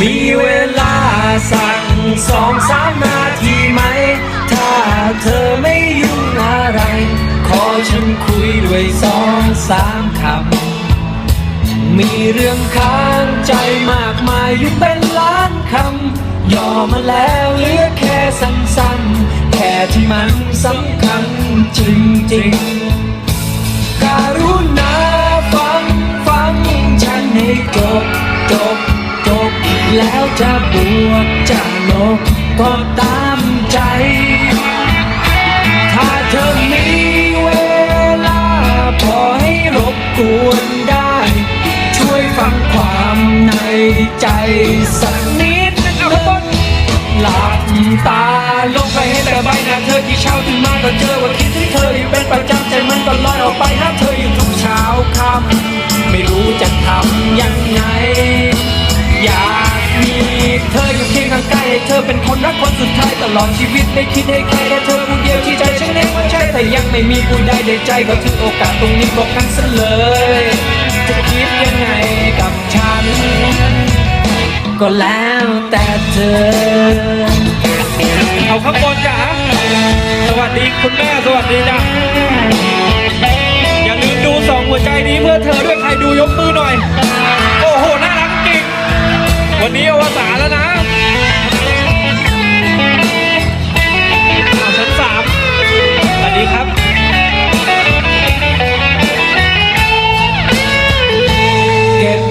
มีเวลาสั่งสองสามนาทีไหม ถ้าเธอไม่ยุ่งอะไร ขอฉันคุยด้วยสองสามคำ มีเรื่องค้างใจมากมายอยู่เป็นล้านคำ ย่อมาแล้วเหลือแค่สั้นๆ แค่ที่มันสำคัญจริงๆ จะบวกจะลบก็ตามใจ ถ้าเธอมีเวลา พอให้รบกวนได้ ช่วยฟังความในใจสักนิดนะครับหลับตาลงไปให้แต่ใบหน้าเธอที่เช้าตื่นมาก็เจอว่าคิดถึงเธออยู่เป็นประจำใจมันก็ลอยออกไปหาเธออยู่ สุดท้ายตลอดชีวิตไม่คิดให้ใครแค่เธอผู้เดียวที่ใจฉันเองว่าใช่แต่ยังไม่มีผู้ใดในใจก็ถือโอกาสตรงนี้บอกกันซะเลย จะคิดยังไงกับฉัน ก็แล้วแต่เธอเอาข้างบนจ้ะสวัสดีคุณแม่สวัสดีจ้ะอย่าลืมดูสองหัวใจนี้เพื่อเธอด้วยใครดูยกมือหน่อย โอ้โห น่ารักจริง วันนี้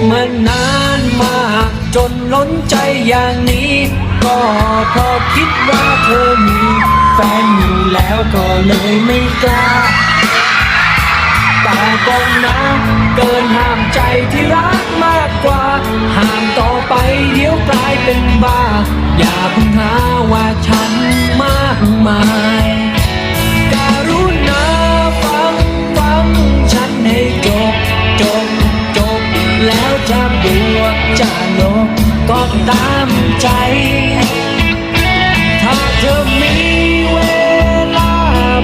มานานมากจนล้นใจอย่างนี้ ก็เพราะคิดว่าเธอมีแฟนอยู่แล้วก็เลยไม่กล้าแต่ก็นะเกินห้ามใจที่รักมากกว่า ห้ามต่อไปเดี๋ยวกลายเป็นบ้า อย่าเพิ่งหาว่าฉันมากมาย ตามใจ ถ้าเธอมีเวลา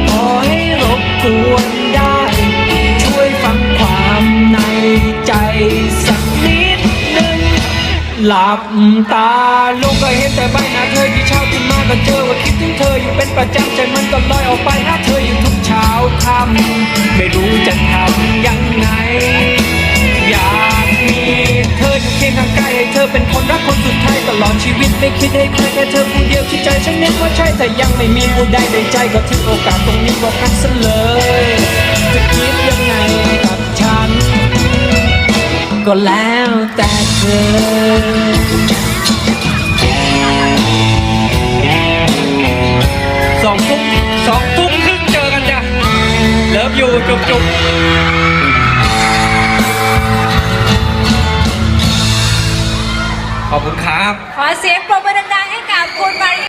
พอให้รบกวนได้ ช่วยฟังความในใจสักนิดหนึ่งหลับตาลงก็เห็นแต่ใบหน้าเธอที่เช้าตื่นมาก็เจอว่าคิดถึงเธออยู่เป็นประจำใจมันก็ลอยออกไปหาเธออยู่ทุกเช้าค่ำไม่รู้จะทำยัง คิดให้ใครแค่เธอผู้เดียวที่ใจฉันเน้นว่าใช่แต่ยังไม่มีผู้ใดในใจก็ถือโอกาสตรงนี้บอกกันซะเลย จะคิดยังไงกับฉัน ก็แล้วแต่เธอสองทุ่มสองทุ่มครึ่งเจอกันจ้ะเลิฟอยู่จุบจุบ อบคุณครับ ขอเสียงปรบมือดังๆให้กับคุณมาริ